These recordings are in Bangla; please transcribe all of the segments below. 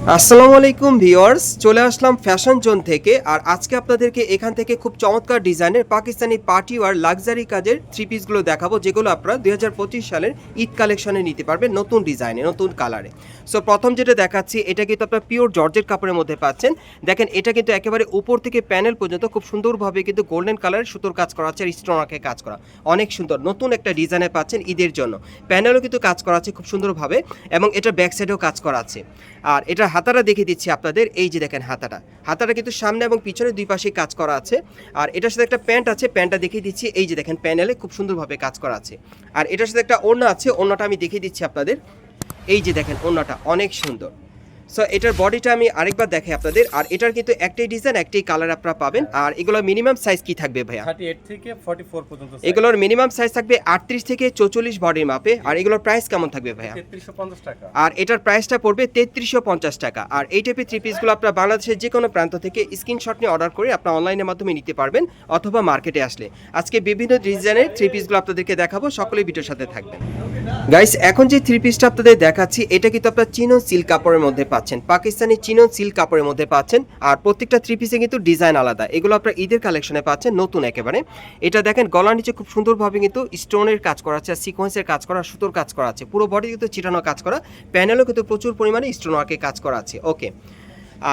আসসালামু আলাইকুম ভিউয়ার্স, চলে আসলাম ফ্যাশন জোন থেকে। আর আজকে আপনাদেরকে এখান থেকে খুব চমৎকার ডিজাইনের পাকিস্তানি পার্টি ওয়ার লাক্সারি কাজের থ্রি পিসগুলো দেখাবো, যেগুলো আপনারা দু হাজার পঁচিশ সালের ঈদ কালেকশনে নিতে পারবেন নতুন ডিজাইনে, নতুন কালারে সো প্রথম যেটা দেখাচ্ছি, এটা কিন্তু আপনার পিওর জর্জের কাপড়ের মধ্যে পাচ্ছেন। দেখেন, এটা কিন্তু একেবারে উপর থেকে প্যানেল পর্যন্ত খুব সুন্দরভাবে কিন্তু গোল্ডেন কালারের সুতোর কাজ করা আছে, আর স্টোনাকে কাজ করা। অনেক সুন্দর, নতুন একটা ডিজাইনে পাচ্ছেন ঈদের জন্য। প্যানেলও কিন্তু কাজ করা আছে খুব সুন্দরভাবে, এবং এটা ব্যাক সাইডেও কাজ করা আছে। আর এটা হাতাটা দেখিয়ে দিচ্ছি আপনাদের, এই যে দেখেন হাতাটা। হাতাটা কিন্তু সামনে এবং পিছনে দুই পাশেই কাজ করা আছে। আর এটার সাথে একটা প্যান্ট আছে, প্যান্টটা দেখিয়ে দিচ্ছি, এই যে দেখেন প্যানেলে খুব সুন্দরভাবে কাজ করা আছে। আর এটার সাথে একটা ওড়না আছে, ওড়নাটা আমি দেখিয়ে দিচ্ছি আপনাদের। এই যে দেখেন ওড়নাটা, অনেক সুন্দর। সো এটার বডিটা আমি আরেকবার দেখাই আপনাদের। আর এটার কিন্তু একটাই ডিজাইন একটাই কালার আপনারা পাবেন। আর এগুলোর মিনিমাম সাইজ কি থাকবে ভাইয়া? থার্টি এইট থেকে ফর্টি ফোর পর্যন্ত এগুলোর মিনিমাম সাইজ থাকবে আটত্রিশ থেকে চৌচল্লিশ বডির মাপে আর এগুলোর প্রাইস কেমন থাকবে ভাইয়া? তেত্রিশশো পঞ্চাশ টাকা। আর এটার প্রাইসটা পড়বে তেত্রিশশো পঞ্চাশ টাকা। আর এই টাইপের থ্রি পিসগুলো আপনার বাংলাদেশের যে কোনো প্রান্ত থেকে স্ক্রিনশট নিয়ে অর্ডার করে আপনার অনলাইনের মাধ্যমে নিতে পারবেন অথবা মার্কেটে আসলে। আজকে বিভিন্ন ডিজাইনের থ্রি পিসগুলো আপনাদেরকে দেখাবো সকলেই ভিডিওর সাথে থাকবেন। গাইস এখন যে থ্রি পিসটা আপনাদের দেখাচ্ছি এটা কিন্তু আপনার চিনো সিল্ক কাপড়ের মধ্যে পাচ্ছেন। পাকিস্তানি চিনো সিল্ক কাপড়ের মধ্যে পাচ্ছেন। আর প্রত্যেকটা থ্রি পিসে কিন্তু ডিজাইন আলাদা। এগুলো আপনার ঈদের কালেকশনে পাচ্ছেন, নতুন একেবারে। এটা দেখেন, গলার নিচে খুব সুন্দরভাবে কিন্তু স্টোনের কাজ করা আছে সিকোয়েন্সের কাজ করা, সুতোর কাজ করা আছে। পুরো বডি কিন্তু চিটানো কাজ করা প্যানেলও কিন্তু প্রচুর পরিমাণে স্টোন ওয়ার্কের কাজ করা আছে। ওকে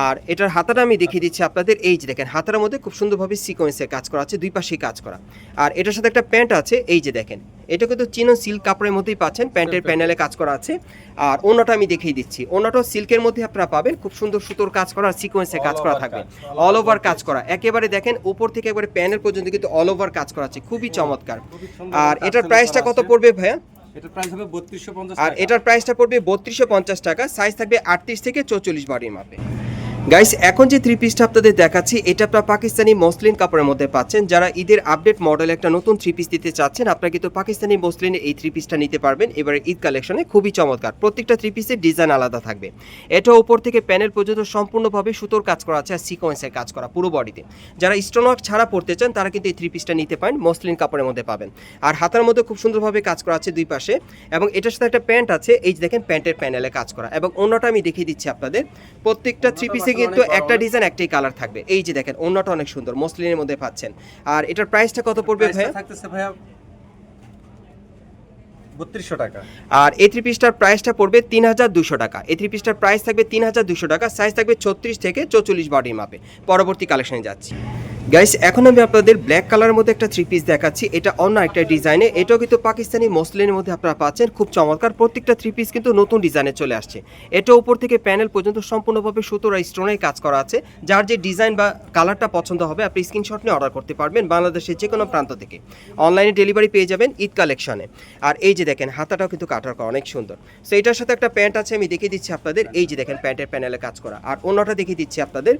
আর এটার হাতাটা আমি দেখিয়ে দিচ্ছি আপনাদের এই যে দেখেন হাতার মধ্যে খুব সুন্দরভাবে সিকোয়েন্সের কাজ করা আছে দুই পাশেই কাজ করা। আর এটার সাথে একটা প্যান্ট আছে এই যে দেখেন এটা কিন্তু চিনো সিল্ক কাপড়ের মধ্যেই পাচ্ছেন প্যান্টের প্যানেলে কাজ করা আছে। আর ওনাটা আমি দেখিয়ে দিচ্ছি ওনাটাও সিল্কের মধ্যে আপনারা পাবেন খুব সুন্দর সুতোর কাজ করা আর সিকোয়েন্সের কাজ করা থাকবে। অল ওভার কাজ। কাজ। করা একেবারে দেখেন উপর থেকে একবারে প্যানেল পর্যন্ত কিন্তু অল ওভার কাজ করা আছে খুবই চমৎকার। আর এটার প্রাইসটা কত পড়বে ভাইয়া? এটার প্রাইস হবে বত্রিশশো আর এটার প্রাইসটা পড়বে বত্রিশশো পঞ্চাশ টাকা সাইজ থাকবে আটত্রিশ থেকে চৌচল্লিশ বডির মাপে। গাইস এখন যে থ্রি পিসটা আপনাদের দেখাচ্ছি, এটা আপনার পাকিস্তানি মসলিন কাপড়ের মধ্যে পাচ্ছেন। যারা ঈদের আপডেট মডেল একটা নতুন থ্রি পিস দিতে চাচ্ছেন, আপনারা কিন্তু পাকিস্তানি মসলিনে এই থ্রি পিসটা নিতে পারবেন। এবারে ঈদ কালেকশনে খুবই চমৎকার। প্রত্যেকটা থ্রি পিসের ডিজাইন আলাদা থাকবে। এটা উপর থেকে প্যানেল পর্যন্ত সম্পূর্ণভাবে সুতোর কাজ করা আছে আর সিকোয়েন্সের কাজ করা পুরো বডিতে যারা স্টোনওয়ার্ক ছাড়া পড়তে চান, তারা কিন্তু এই থ্রি পিসটা নিতে পারেন, মসলিন কাপড়ের মধ্যে পাবেন। আর হাতার মধ্যে খুব সুন্দরভাবে কাজ করা আছে দুই পাশে। এবং এটার সাথে একটা প্যান্ট আছে, এই যে দেখেন প্যান্টের প্যানেলে কাজ করা। এবং অন্যটা আমি দেখিয়ে দিচ্ছি আপনাদের। প্রত্যেকটা থ্রি পিসে কিন্তু একটা ডিজাইন একটাই কালার থাকবে। এই যে দেখেন অন্যটা অনেক সুন্দর মসলিনের মধ্যে পাচ্ছেন। আর এটার প্রাইসটা কত পড়বে ভাইয়া? থাকতেছে ভাইয়া বত্রিশশো টাকা। আর এই থ্রি পিসটার প্রাইসটা পড়বে তিন হাজার দুশো টাকা। এই থ্রি পিসটার প্রাইস থাকবে তিন হাজার দুশো টাকা সাইজ থাকবে ছত্রিশ থেকে চৌচল্লিশ বডি মাপে। পরবর্তী কালেকশনে যাচ্ছি। গাইস এখন আমি আপনাদের ব্ল্যাক কালারের মধ্যে একটা থ্রি পিস দেখাচ্ছি। এটা অন্য একটা ডিজাইনে এটাও কিন্তু পাকিস্তানি মসলিনের মধ্যে আপনারা পাচ্ছেন। খুব চমৎকার। প্রত্যেকটা থ্রি পিস কিন্তু নতুন ডিজাইনে চলে আসছে। এটা উপর থেকে প্যানেল পর্যন্ত সম্পূর্ণভাবে সুতোর আর স্টোনের কাজ করা আছে। যার যে ডিজাইন বা কালারটা পছন্দ হবে, আপনি স্ক্রিনশট নিয়ে অর্ডার করতে পারবেন বাংলাদেশের যে কোনো প্রান্ত থেকে। অনলাইনে ডেলিভারি পেয়ে যাবেন ঈদ কালেকশনে আর এই যে দেখেন, হাতাটাও কিন্তু কাটার করা অনেক সুন্দর। সো এটার সাথে একটা প্যান্ট আছে, আমি দেখিয়ে দিচ্ছি আপনাদের। এই যে দেখেন প্যান্টের প্যানেলে কাজ করা। আর অন্যটা দেখিয়ে দিচ্ছি আপনাদের।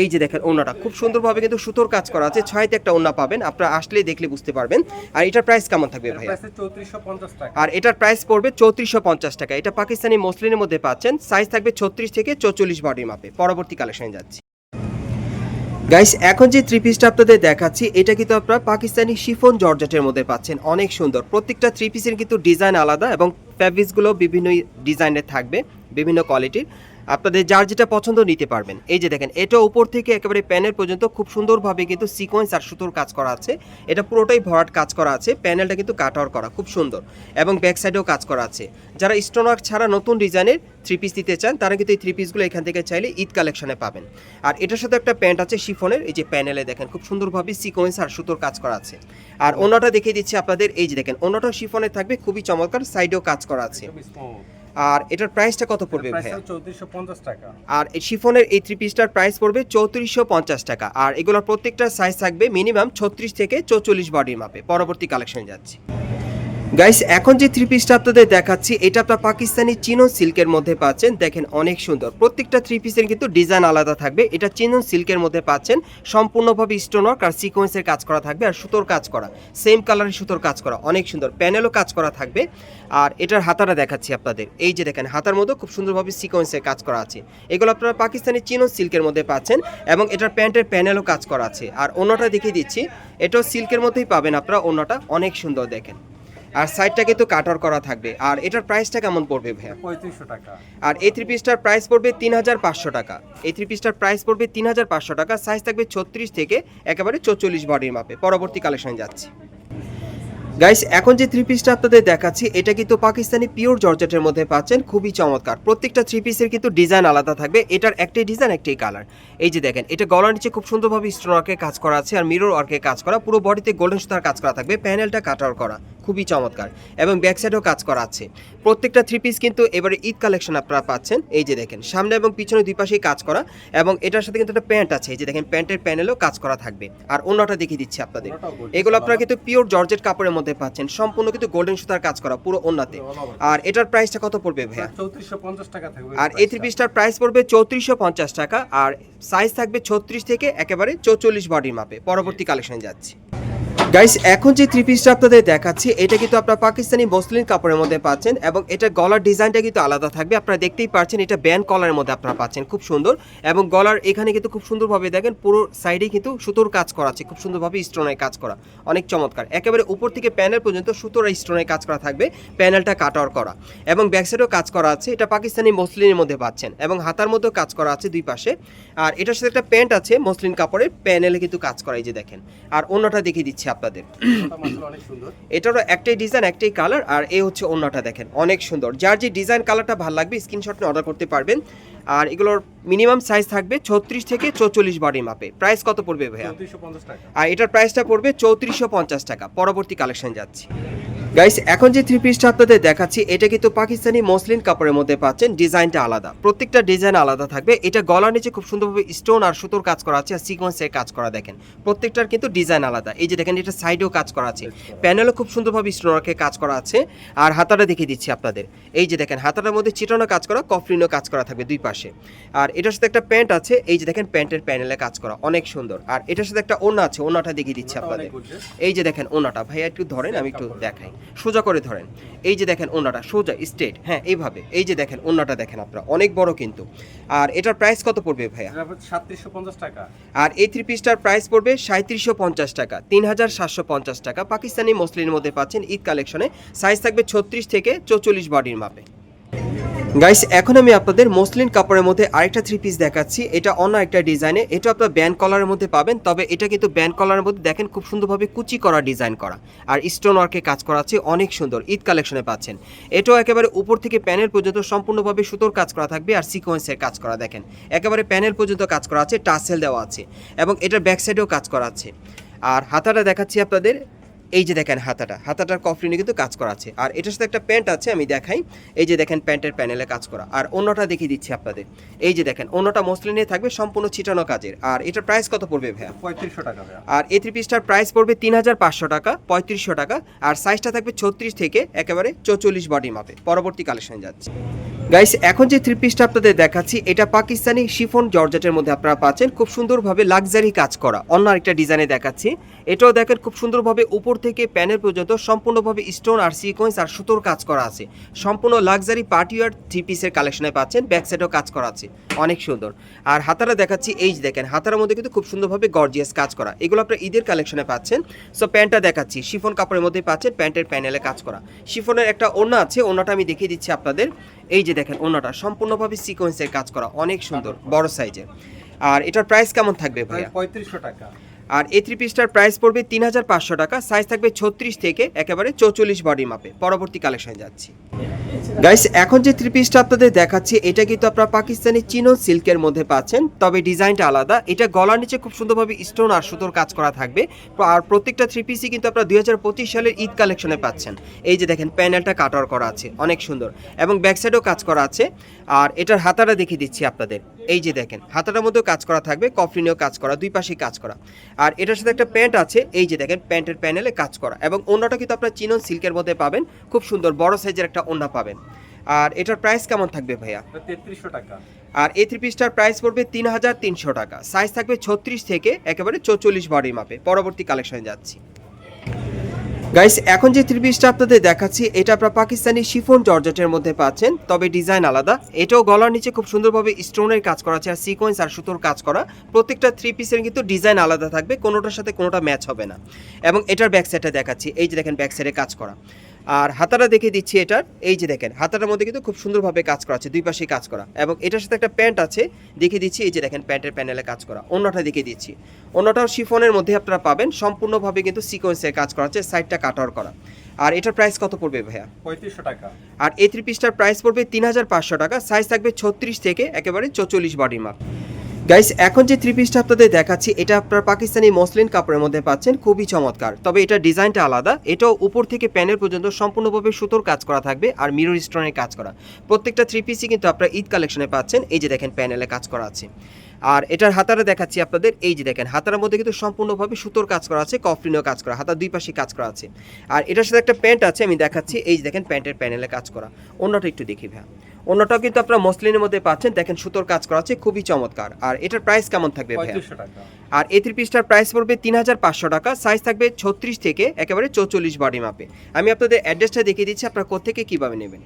এই যে দেখেন ওনাটা খুব সুন্দরভাবে কিন্তু সুতোর কাজ করা আছে ছয়তে একটা ওনা পাবেন আপনারা আসলেই দেখলে বুঝতে পারবেন। আর এটার প্রাইস কেমন থাকবে টাকা। আর এটার প্রাইস পড়বে চৌত্রিশশো পঞ্চাশ টাকা। এটা পাকিস্তানি মসলিনের মধ্যে পাচ্ছেন সাইজ থাকবে ছত্রিশ থেকে চৌচল্লিশ বডির মাপে পরবর্তী কালেকশনে যাচ্ছি। গাইস এখন যে থ্রি পিসটা আপনাদের দেখাচ্ছি এটা কিন্তু আপনারা পাকিস্তানি শিফন জর্জেটের মধ্যে পাচ্ছেন অনেক সুন্দর। প্রত্যেকটা থ্রি পিসের কিন্তু ডিজাইন আলাদা এবং ফ্যাব্রিক্সগুলো বিভিন্ন ডিজাইনের থাকবে বিভিন্ন কোয়ালিটির আপনাদের যার যেটা পছন্দ নিতে পারবেন। এই যে দেখেন, এটা উপর থেকে একেবারে প্যানেল পর্যন্ত খুব সুন্দরভাবে কিন্তু সিকোয়েন্স আর সুতোর কাজ করা আছে। এটা পুরোটাই ভরাট কাজ করা আছে, প্যানেলটা কিন্তু কাট আউট করা খুব সুন্দর। এবং ব্যাক সাইডেও কাজ করা আছে। যারা স্টোনওয়ার্ক ছাড়া নতুন ডিজাইনের থ্রি পিস দিতে চান, তারা কিন্তু এই থ্রি পিসগুলো এখান থেকে চাইলে ঈদ কালেকশনে পাবেন। আর এটার সাথে একটা প্যান্ট আছে শিফনের এই যে প্যানেলে দেখেন, খুব সুন্দরভাবে সিকোয়েন্স আর সুতোর কাজ করা আছে। আর অন্যটা দেখিয়ে দিচ্ছি আপনাদের, এই যে দেখেন অন্যটা শিফনের থাকবে, খুবই চমৎকার সাইডেও কাজ করা আছে। আর এটার প্রাইসটা কত পড়বে ভাইয়া? চৌত্রিশশো পঞ্চাশ টাকা। আর এই শিফনের এই থ্রি পিসটার প্রাইস পড়বে চৌত্রিশশো পঞ্চাশ টাকা। আর এগুলোর প্রত্যেকটা সাইজ থাকবে মিনিমাম ছত্রিশ থেকে চৌচল্লিশ বডির মাপে পরবর্তী কালেকশন যাচ্ছি। গাইস এখন যে থ্রি পিসটা আপনাদের দেখাচ্ছি, এটা আপনার পাকিস্তানি চিনো সিল্কের মধ্যে পাচ্ছেন। দেখেন, অনেক সুন্দর। প্রত্যেকটা থ্রি পিসের কিন্তু ডিজাইন আলাদা থাকবে। এটা চিনো সিল্কের মধ্যে পাচ্ছেন। সম্পূর্ণভাবে স্টোনওয়ার্ক আর সিকোয়েন্সের কাজ করা থাকবে আর সুতোর কাজ করা। সেম কালারের সুতোর কাজ করা। অনেক সুন্দর। প্যানেলও কাজ করা থাকবে। আর এটার হাতাটা দেখাচ্ছি আপনাদের। এই যে দেখেন, হাতার মধ্যে খুব সুন্দরভাবে সিকোয়েন্সের কাজ করা আছে। এগুলো আপনারা পাকিস্তানি চিনো সিল্কের মধ্যে পাচ্ছেন এবং এটার প্যান্টের প্যানেলও কাজ করা আছে। আর অন্যটা দেখিয়ে দিচ্ছি। এটাও সিল্কের মধ্যেই পাবেন আপনারা অন্যটা। অনেক সুন্দর দেখেন। আর সাইডটা কিন্তু কাটার করা থাকবে। আর এটার প্রাইসটা কেমন পড়বে ভাইয়া? পঁয়ত্রিশশো টাকা। আর এই থ্রি পিসটার প্রাইস পড়বে তিন হাজার পাঁচশো টাকা। এই থ্রি পিসটার প্রাইস পড়বে তিন হাজার পাঁচশো টাকা। সাইজ থাকবে ছত্রিশ থেকে একেবারে চৌচল্লিশ বডির মাপে। পরবর্তী কালেকশন যাচ্ছে। গাইস এখন যে থ্রি পিসটা আপনাদের দেখাচ্ছি, এটা কিন্তু পাকিস্তানি পিওর জর্জেটের মধ্যে পাচ্ছেন, খুবই চমৎকার। প্রত্যেকটা থ্রি পিসের কিন্তু ডিজাইন আলাদা থাকবে, এটার একটাই ডিজাইন একটাই কালার এই যে দেখেন, এটা গলার নিচে খুব সুন্দরভাবে স্টোন ওয়ার্কে কাজ করা আছে আর মিরর ওয়ার্কে কাজ করা, পুরো বডিতে গোল্ডেন সুতার কাজ করা থাকবে প্যানেলটা কাটার করা, খুবই চমৎকার। এবং ব্যাক সাইডেও কাজ করা আছে। প্রত্যেকটা থ্রি পিস কিন্তু এবারে ঈদ কালেকশন আপনারা পাচ্ছেন। এই যে দেখেন সামনে এবং পিছনে দুই পাশেই কাজ করা এবং এটার সাথে কিন্তু একটা প্যান্ট আছে। এই যে দেখেন প্যান্টের প্যানেলও কাজ করা থাকবে। আর অন্যটা দেখিয়ে দিচ্ছি আপনাদের। এগুলো আপনারা কিন্তু পিওর জর্জেট কাপড়ের মধ্যে পাচ্ছেন। সম্পূর্ণ কিন্তু গোল্ডেন সুতার কাজ করা পুরো অন্যতে আর এটার প্রাইসটা কত পড়বে ভাইয়া? চৌত্রিশশো পঞ্চাশ টাকা থাকবে আর এই থ্রি পিসটার প্রাইস পড়বে চৌত্রিশশো পঞ্চাশ টাকা। আর সাইজ থাকবে ছত্রিশ থেকে একেবারে চৌচল্লিশ বডির মাপে পরবর্তী কালেকশন যাচ্ছে। গাইস এখন যে থ্রি পিসটা আপনাদের দেখাচ্ছি, এটা কিন্তু আপনারা পাকিস্তানি মসলিন কাপড়ের মধ্যে পাচ্ছেন এবং এটা গলার ডিজাইনটা কিন্তু আলাদা থাকবে। আপনারা দেখতেই পাচ্ছেন, এটা ব্যান্ড কলারের মধ্যে আপনারা পাচ্ছেন। খুব সুন্দর এবং গলার এখানে কিন্তু খুব সুন্দরভাবে দেখেন, পুরো সাইডে কিন্তু সুতোর কাজ করা আছে, খুব সুন্দরভাবে স্টোনের কাজ করা। অনেক চমৎকার। একেবারে উপর থেকে প্যানেল পর্যন্ত সুতোর স্টোনের কাজ করা থাকবে প্যানেলটা কাটার করা। এবং ব্যাক সাইডেও কাজ করা আছে, এটা পাকিস্তানি মসলিনের মধ্যে পাচ্ছেন এবং হাতার মধ্যেও কাজ করা আছে দুই পাশে। আর এটার সাথে একটা প্যান্ট আছে মসলিন কাপড়ের প্যানেলে কিন্তু কাজ করা, এই যে দেখেন। আর অন্যটা দেখিয়ে দিচ্ছি আপনাদের। এটারও একটাই ডিজাইন একটাই কালার আর এ হচ্ছে অন্যটা দেখেন অনেক সুন্দর। যার যে ডিজাইন কালারটা ভালো লাগবে স্ক্রিনশট নিয়ে অর্ডার করতে পারবেন। আর এগুলোর মিনিমাম সাইজ থাকবে ছত্রিশ থেকে চৌচল্লিশ বডির মাপে। প্রাইস কত পড়বে ভাইয়া? আর এটার প্রাইসটা পড়বে চৌত্রিশশো পঞ্চাশ টাকা। পরবর্তী কালেকশন যাচ্ছি। গাইস এখন যে থ্রি পিসটা আপনাদের দেখাচ্ছি এটা কিন্তু পাকিস্তানি মসলিন কাপড়ের মধ্যে পাচ্ছেন ডিজাইনটা আলাদা। প্রত্যেকটা ডিজাইন আলাদা থাকবে। এটা গলার নিচে খুব সুন্দরভাবে স্টোন আর সুতোর কাজ করা আছে আর সিকোয়েন্সের কাজ করা দেখেন। প্রত্যেকটার কিন্তু ডিজাইন আলাদা। এই যে দেখেন এটা সাইডেও কাজ করা আছে। প্যানেলও খুব সুন্দরভাবে স্টোনারকে কাজ করা আছে। আর হাতাটা দেখিয়ে দিচ্ছি আপনাদের। এই যে দেখেন হাতাটার মধ্যে চিটানো কাজ করা কফলিনও কাজ করা থাকবে দুই পাশে। আর এটার সাথে একটা প্যান্ট আছে এই যে দেখেন প্যান্টের প্যানেলে কাজ করা অনেক সুন্দর। আর এটার সাথে একটা ওনা আছে ওনাটা দেখিয়ে দিচ্ছি আপনাদের। এই যে দেখেন ওনাটা ভাইয়া একটু ধরেন আমি একটু দেখাই। সোজা করে ধরেন। এই যে দেখেন ওনাটা সোজা স্ট্রেট হ্যাঁ এইভাবে। এই যে দেখেন ওনাটা দেখেন আপনারা অনেক বড় কিন্তু। আর এটার প্রাইস কত পড়বে ভাইয়া? সাতত্রিশশো পঞ্চাশ টাকা। আর এই থ্রি পিসটার প্রাইস পড়বে সাঁত্রিশশো পঞ্চাশ টাকা তিন হাজার সাতশো পঞ্চাশ টাকা। পাকিস্তানি মসলিনের মধ্যে পাচ্ছেন ঈদ কালেকশনে সাইজ থাকবে ছত্রিশ থেকে চৌচল্লিশ বডির মাপে। গাইস এখন আমি আপনাদের মসলিন কাপড়ের মধ্যে আরেকটা থ্রি পিস দেখাচ্ছি। এটা অন্য একটা ডিজাইনে এটা আপনার ব্যান্ড কলারের মধ্যে পাবেন, তবে এটা কিন্তু ব্যান্ড কলারের মধ্যে দেখেন খুব সুন্দরভাবে কুচি করা ডিজাইন করা। আর স্টোন ওয়ার্কে কাজ করা আছে, অনেক সুন্দর। ঈদ কালেকশনে পাচ্ছেন। এটাও একেবারে উপর থেকে প্যানেল পর্যন্ত সম্পূর্ণভাবে সুতোর কাজ করা থাকবে আর সিকোয়েন্সের কাজ করা দেখেন। একেবারে প্যানেল পর্যন্ত কাজ করা আছে, টাসেল দেওয়া আছে। এবং এটার ব্যাক সাইডেও কাজ করা আছে। আর হাতাটা দেখাচ্ছি আপনাদের। এই যে দেখেন হাতাটা হাতাটার কফলিনে কিন্তু কাজ করা আছে। আর এটার সাথে একটা প্যান্ট আছে আমি দেখাই। এই যে দেখেন প্যান্টের প্যানেলে কাজ করা। আর অন্যটা দেখিয়ে দিচ্ছি আপনাদের। এই যে দেখেন অন্যটা মসলিনে থাকবে সম্পূর্ণ ছিটানো কাজের। আর এটার প্রাইস কত পড়বে ভাইয়া? পঁয়ত্রিশশো টাকা আর এই থ্রি পিসটার প্রাইস পড়বে তিন হাজার পাঁচশো টাকা পঁয়ত্রিশশো টাকা। আর সাইজটা থাকবে ছত্রিশ থেকে একেবারে চৌচল্লিশ বডি মাপে পরবর্তী কালেকশন যাচ্ছে। গাইস এখন যে থ্রি পিসটা আপনাদের দেখাচ্ছি এটা পাকিস্তানি শিফন জর্জেটের মধ্যে আপনারা পাচ্ছেন। খুব সুন্দরভাবে লাক্সারি কাজ করা। অন্য আরেকটা ডিজাইনে দেখাচ্ছি। এটাও দেখেন খুব সুন্দরভাবে উপর থেকে প্যানেল পর্যন্ত সম্পূর্ণভাবে স্টোন আর সিকোয়েন্স আর সুতোর কাজ করা আছে। সম্পূর্ণ লাক্সারি পার্টিওয়ার থ্রি পিসের কালেকশনে পাচ্ছেন ব্যাক সাইডেও কাজ করা আছে। অনেক সুন্দর। আর হাতারা দেখাচ্ছি এই দেখেন হাতার মধ্যে কিন্তু খুব সুন্দরভাবে গর্জিয়াস কাজ করা। এগুলো আপনার ঈদের কালেকশনে পাচ্ছেন। সো প্যান্টটা দেখাচ্ছি শিফন কাপড়ের মধ্যে পাচ্ছেন প্যান্টের প্যানেলে কাজ করা। শিফনের একটা ওড়না আছে ওড়নাটা আমি দেখিয়ে দিচ্ছি আপনাদের। এই যে দেখেন ওড়নাটা সম্পূর্ণভাবে সিকোয়েন্সের কাজ করা অনেক সুন্দর বড় সাইজের আর এটার প্রাইস কেমন থাকবে ভাইয়া? পঁয়ত্রিশশো টাকা। আর এই থ্রি পিসটার প্রাইস পড়বে তিন হাজার পাঁচশো টাকা সাইজ থাকবে ছত্রিশ থেকে একেবারে চৌচল্লিশ বডি মাপে পরবর্তী কালেকশন যাচ্ছি। গাইস এখন যে থ্রি পিসটা আপনাদের দেখাচ্ছি, এটা কিন্তু আপনারা পাকিস্তানি চিনো সিল্কের মধ্যে পাচ্ছেন, তবে ডিজাইনটা আলাদা। এটা গলার নিচে খুব সুন্দরভাবে স্টোন আর সুতোর কাজ করা থাকবে। আর প্রত্যেকটা থ্রি পিসই কিন্তু আপনারা দুই হাজার পঁচিশ সালের ঈদ কালেকশনে পাচ্ছেন। এই যে দেখেন প্যানেলটা কাটার করা আছে, অনেক সুন্দর। এবং ব্যাক সাইডেও কাজ করা আছে। আর এটার হাতাটা দেখিয়ে দিচ্ছি আপনাদের। এই যে দেখেন, হাতাটার মধ্যেও কাজ করা থাকবে কফলিনেও কাজ করা, দুই পাশেই কাজ করা। আর এটার সাথে একটা প্যান্ট আছে এই যে দেখেন প্যান্টের প্যানেলে কাজ করা। এবং অন্যটা কিন্তু আপনার চিনন সিল্কের মধ্যে পাবেন খুব সুন্দর বড় সাইজের একটা ওন্না পাবেন। আর এটার প্রাইস কেমন থাকবে ভাইয়া? তেত্রিশশো টাকা। আর এই থ্রি পিসটার প্রাইস পড়বে তিন হাজার তিনশো টাকা। সাইজ থাকবে ছত্রিশ থেকে একেবারে চৌচল্লিশ বারের মাপে পরবর্তী কালেকশনে যাচ্ছি। গাইস এখন যে থ্রি পিসটা আপনাদের দেখাচ্ছি, এটা আপনারা পাকিস্তানি শিফোন জর্জেটের মধ্যে পাচ্ছেন, তবে ডিজাইন আলাদা। এটাও গলার নিচে খুব সুন্দরভাবে স্টোনের কাজ করা আছে আর সিকোয়েন্স আর সুতোর কাজ করা। প্রত্যেকটা থ্রি পিসের কিন্তু ডিজাইন আলাদা থাকবে, কোনোটার সাথে কোনোটা ম্যাচ হবে না। এবং এটার ব্যাক সাইডটা দেখাচ্ছি, এই যে দেখেন ব্যাক সাইডে কাজ করা। আর হাতাটা দেখে দিচ্ছি এটার এই যে দেখেন হাতাটার মধ্যে কিন্তু খুব সুন্দরভাবে কাজ করা আছে দুই পাশেই কাজ করা। এবং এটার সাথে একটা প্যান্ট আছে দেখে দিচ্ছি এই যে দেখেন প্যান্টের প্যানেলে কাজ করা। অন্যটা দেখিয়ে দিচ্ছি। অন্যটাও শিফনের মধ্যে আপনারা পাবেন সম্পূর্ণভাবে কিন্তু সিকোয়েন্সের কাজ করা আছে সাইডটা কাটার করা। আর এটার প্রাইস কত পড়বে ভাইয়া? পঁয়ত্রিশশো টাকা। আর এই থ্রি পিসটার প্রাইস পড়বে তিন হাজার পাঁচশো টাকা সাইজ থাকবে ছত্রিশ থেকে একেবারে চৌচল্লিশ বডি মাপ গাইস এখন যে থ্রি পিসটা আপনাদের দেখাচ্ছি, এটা আপনার পাকিস্তানি মসলিন কাপড়ের মধ্যে পাচ্ছেন, খুবই চমৎকার। তবে এটা ডিজাইনটা আলাদা, এটাও উপর থেকে প্যানেল পর্যন্ত সম্পূর্ণভাবে সুতোর কাজ করা থাকবে আর মিরর স্টোনের কাজ করা। প্রত্যেকটা থ্রি পিসই কিন্তু আপনারা ঈদ কালেকশনে পাচ্ছেন, এই যে দেখেন প্যানেলে কাজ করা আছে। আর এটার হাতারা দেখাচ্ছি আপনাদের, এই যে দেখেন, হাতার মধ্যে কিন্তু সম্পূর্ণভাবে সুতোর কাজ করা আছে, কফলিনও কাজ করা, হাতার দুই পাশে কাজ করা আছে। আর এটার সাথে একটা প্যান্ট আছে, আমি দেখাচ্ছি, এই যে দেখেন প্যান্টের প্যানেলে কাজ করা। অন্যটা একটু দেখি ভাই অন্যটাও কিন্তু আপনারা মসলিনের মধ্যে পাচ্ছেন। দেখেন সুতোর কাজ করা আছে খুবই চমৎকার। আর এটার প্রাইস কেমন থাকবে আর এই থ্রি পিসটার প্রাইস পড়বে তিন হাজার পাঁচশো টাকা। সাইজ থাকবে ছত্রিশ থেকে একেবারে চৌচল্লিশ বডি মাপে আমি আপনাদের অ্যাড্রেসটা দেখিয়ে দিচ্ছি আপনারা কোথেকে কীভাবে নেবেন।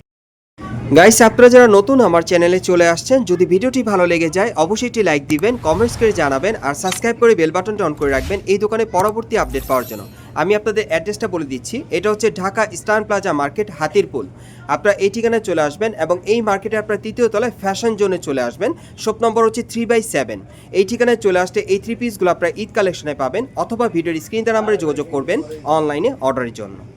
গাইস আপনারা যারা নতুন আমার চ্যানেলে চলে আসছেন যদি ভিডিওটি ভালো লেগে যায় অবশ্যই একটি লাইক দিবেন কমেন্টস করে জানাবেন আর সাবস্ক্রাইব করে বেল বাটনটা অন করে রাখবেন। এই দোকানে পরবর্তী আপডেট পাওয়ার জন্য। আমি আপনাদের অ্যাড্রেসটা বলে দিচ্ছি। এটা হচ্ছে Dhaka Eastern Plaza market, Hatirpool. আপনারা এই ঠিকানায় চলে আসবেন এবং এই মার্কেটে আপনারা তৃতীয় তলায় ফ্যাশন জোনে চলে আসবেন। শপ নম্বর হচ্ছে থ্রি বাই সেভেন। এই ঠিকানায় চলে আসতে এই থ্রি পিসগুলো আপনারা ঈদ কালেকশনে পাবেন অথবা ভিডিওর স্ক্রিন নাম্বারে যোগাযোগ করবেন অনলাইনে অর্ডারের জন্য।